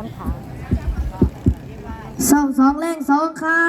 องขาเศร้สองแรงสองครั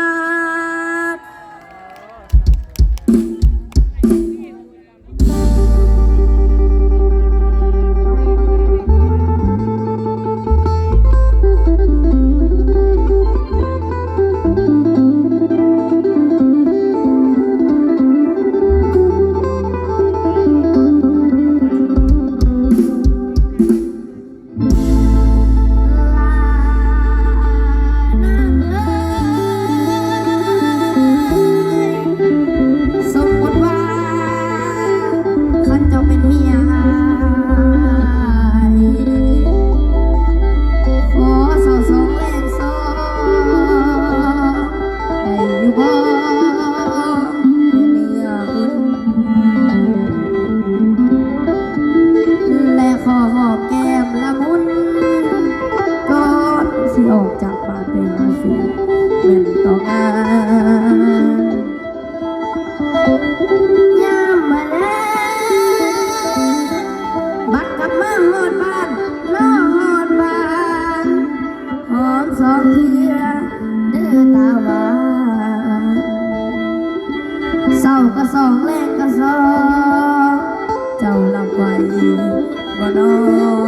สองแรงกระสอง เจ้ารับไหวบ่นอ